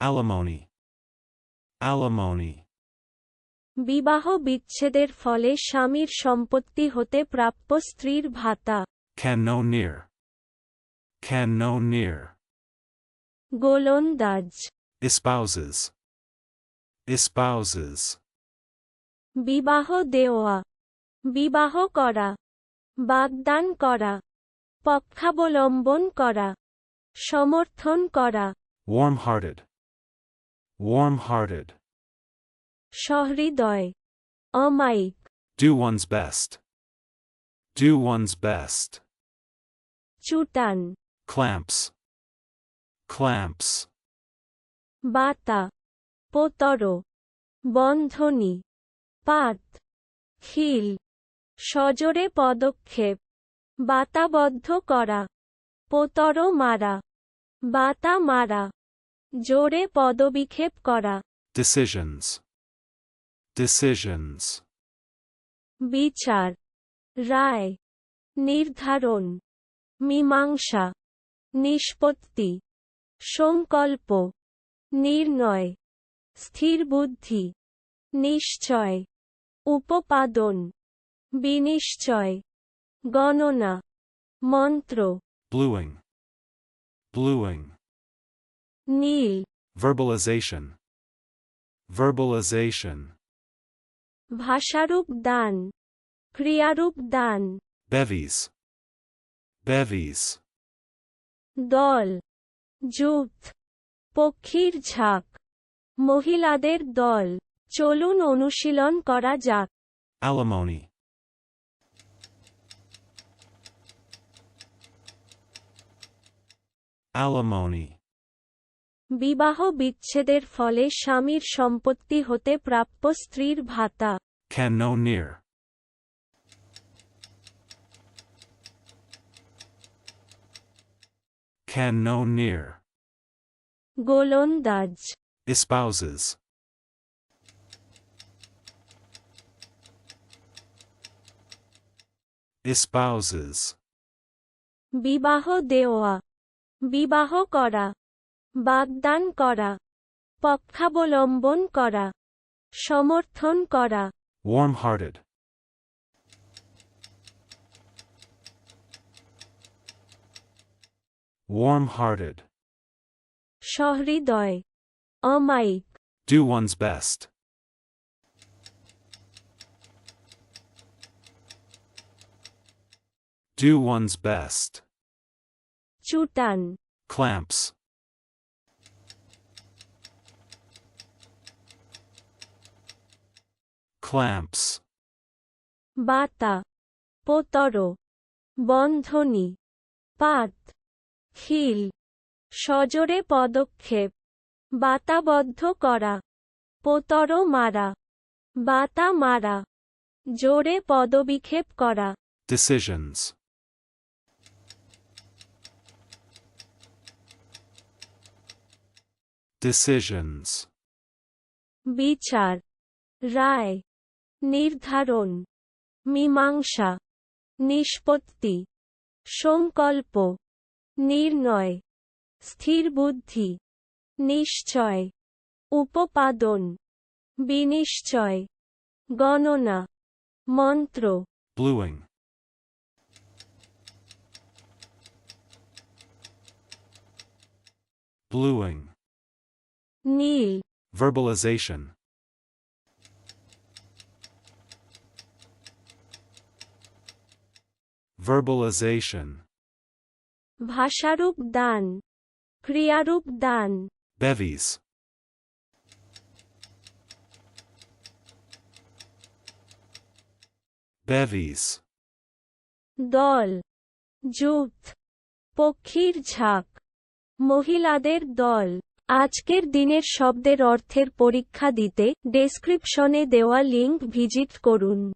alimony, alimony, বিবাহ বিচ্ছেদের ফলে স্বামীর সম্পত্তি হতে প্রাপ্য স্ত্রীর ভাতা। Can no near, can no near, Golondaz espouses, espouses, বিবাহ দেওয়া। বিবাহ করা। বাগদান করা। পক্ষাবলম্বন করা। সমর্থন করা। Warm-hearted, warm-hearted, সহৃদয় অমায়িক। Do one's best, do one's best, চুটান। Clamps, clamps, বাতা। পোতর। বন্ধনী। পাত। খিল। সজোরে পদক্ষেপ। বাতাবদ্ধ করা। পোতর মারা। বাতা মারা। জোরে পদবিক্ষেপ করা। Decisions, decisions, বিচার। রায়। নির্ধারণ। মীমাংসা। নিষ্পত্তি। সংকল্প। নির্ণয়। স্থির বুদ্ধি। নিশ্চয়। উপপাদন। বিনিশ্চয়। গণনা। মন্ত্র। Bluing, bluing, নীল verbalization, verbalization, ভাষারূপ দান ক্রিয়ারূপ দান bevies, bevies, দল জুথ পক্ষীর ঝাঁক মহিলাদের দল চলুন অনুশীলন করা যাক alimony, alimony, বিবাহ বিচ্ছেদের ফলে স্বামীর সম্পত্তি হতে প্রাপ্য স্ত্রীর ভাতা। Can no near, can no near, Golondaz espouses, espouses, বিবাহ দেওয়া। বিবাহ করা। বাগদান করা পক্ষাবলম্বন করা সমর্থন করা। ওয়ার্ম হার্টেড ওয়ার্ম হার্টেড সহৃদয় অমাই do one's best do one's best চুটান। Clamps clamps, বাতা পোতর বন্ধনী পাত খিল সজোরে পদক্ষেপ বাতাবদ্ধ করা পোতর মারা বাতা মারা জোরে পদবিক্ষেপ করা। Decisions, decisions, বিচার রায় নির্ধারণ মীমাংসা নিষ্পত্তি সংকল্প নির্ণয় স্থির বুদ্ধি নিশ্চয় উপপাদন বিনিশ্চয় গণনা মন্ত্র। Bluing, bluing, নীল। Verbalization, verbalization, ভাষারূপ দান ক্রিয়ারূপ দান। bevies, bevies, দল জুথ পক্ষীর ঝাঁক। মহিলাদের দল আজকের দিনের শব্দের অর্থের পরীক্ষা দিতে ডেসক্রিপশনে দেওয়া লিংক ভিজিট করুন।